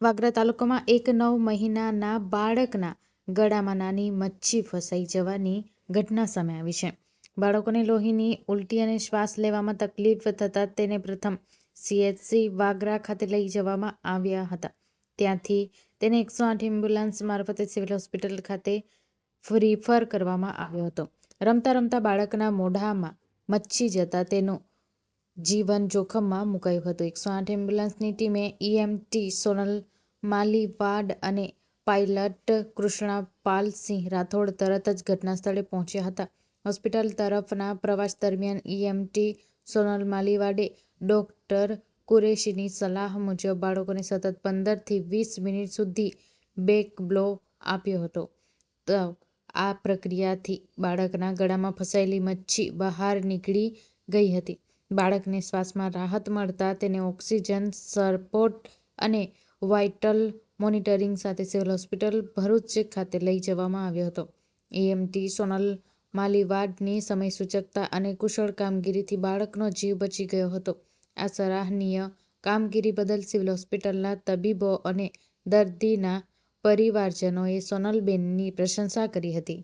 વાગરા તાલુકામાં એક નવ મહિનાના બાળકના ગળામાં નાની મચ્છી ફસાઈ જવાની ઘટના સામે આવી છે. બાળકોને લોહીની ઉલટી અને શ્વાસ લેવામાં તકલીફ થતાં તેને પ્રથમ સીએચસી વાગરા ખાતે લઈ જવામાં આવ્યા હતા. ત્યાંથી તેને એકસો આઠ એમ્બ્યુલન્સ મારફતે સિવિલ હોસ્પિટલ ખાતે રિફર કરવામાં આવ્યો હતો. રમતા રમતા બાળકના મોઢામાં મચ્છી જતા તેનું જીવન જોખમમાં મુકાયું હતું. એકસો આઠ એમ્બ્યુલન્સની ટીમે ઈએમટી સોનલ માલીવાડ અને પાયલટ કૃષ્ણપાલસિંહ રાઠોડ તરત જ ઘટનાસ્થળે પહોંચ્યા હતા. હોસ્પિટલ તરફના પ્રવાસ દરમિયાન ઈએમટી સોનલ માલીવાડે ડોક્ટર કુરેશીની સલાહ મુજબ બાળકોને સતત પંદરથી વીસ મિનિટ સુધી બેક બ્લો આપ્યો હતો. આ પ્રક્રિયાથી બાળકના ગળામાં ફસાયેલી મચ્છી બહાર નીકળી ગઈ હતી. બાળકને શ્વાસમાં રાહત મળતા તેને ઓક્સિજન સપોર્ટ અને વાઇટલ મોનિટરિંગ સાથે સિવિલ હોસ્પિટલ ભરૂચ ખાતે લઈ જવામાં આવ્યો હતો. એએમટી સોનલ માલીવાડની સમયસૂચકતા અને કુશળ કામગીરીથી બાળકનો જીવ બચી ગયો હતો. આ સરાહનીય કામગીરી બદલ સિવિલ હોસ્પિટલના તબીબો અને દર્દીના પરિવારજનોએ સોનલબેનની પ્રશંસા કરી હતી.